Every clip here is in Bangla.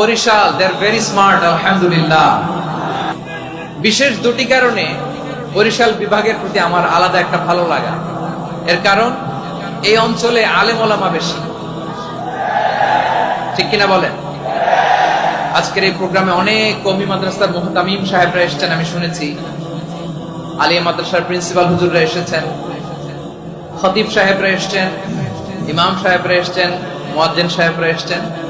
বরিশাল দেয়ার ভেরি স্মার্ট আলহামদুলিল্লাহ। বিশেষ দুটি কারণে বরিশাল বিভাগের প্রতি আমার আলাদা একটা ভালো লাগা। এর কারণ, এই অঞ্চলে আলেম ওলামা বেশি। ঠিক কিনা বলেন? আজকের এই প্রোগ্রামে অনেক কমি মাদ্রাসার মুহতামিম সাহেবরা এসেছেন, আমি শুনেছি। আলিয়া মাদ্রাসার প্রিন্সিপাল হুজুররা এসেছেন। খতিব সাহেবরা এসছেন, ইমাম সাহেবরা এসছেন, মোয়াজ্জেন সাহেবরা এসছেন।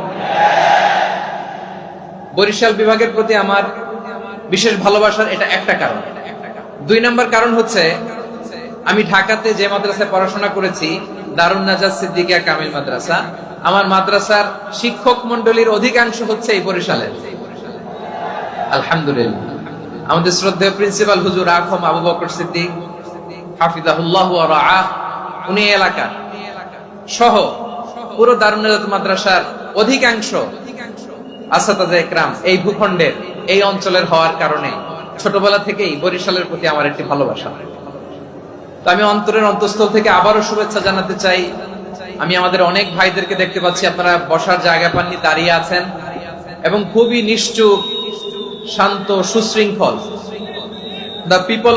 বরিশাল বিভাগের প্রতি আমার বিশেষ ভালোবাসার এটা একটা কারণ। দুই নম্বর কারণ হচ্ছে, আমি ঢাকাতে যে মাদ্রাসায় পড়াশোনা করেছি, দারুণ নাজাজ সিদ্দিকিয়া কামিল মাদ্রাসা, আমার মাদ্রাসার শিক্ষক মন্ডলীর অধিকাংশ হচ্ছে এই বরিশালের। আলহামদুলিল্লাহ। আমাদের শ্রদ্ধেয় প্রিন্সিপাল হুজুর আখম আবু বকর সিদ্দিক, হাফিজাহুল্লাহ উনি এলাকা সহ পুরো দারুণ নাজাত মাদ্রাসার অধিকাংশ আসাদাজা এই ভূখণ্ডের, এই অঞ্চলের হওয়ার কারণে ছোটবেলা থেকেই বরিশালের প্রতি আমার একটি ভালোবাসা। তো আমি অন্তরের অন্তঃস্থল থেকে আবারও শুভেচ্ছা জানাতে চাই। আমি আমাদের অনেক ভাইদেরকে দেখতে পাচ্ছি, আপনারা বসার জায়গা পাননি, দাঁড়িয়ে আছেন। এবং খুবই নিশ্চুপ, শান্ত, সুশৃঙ্খল। The people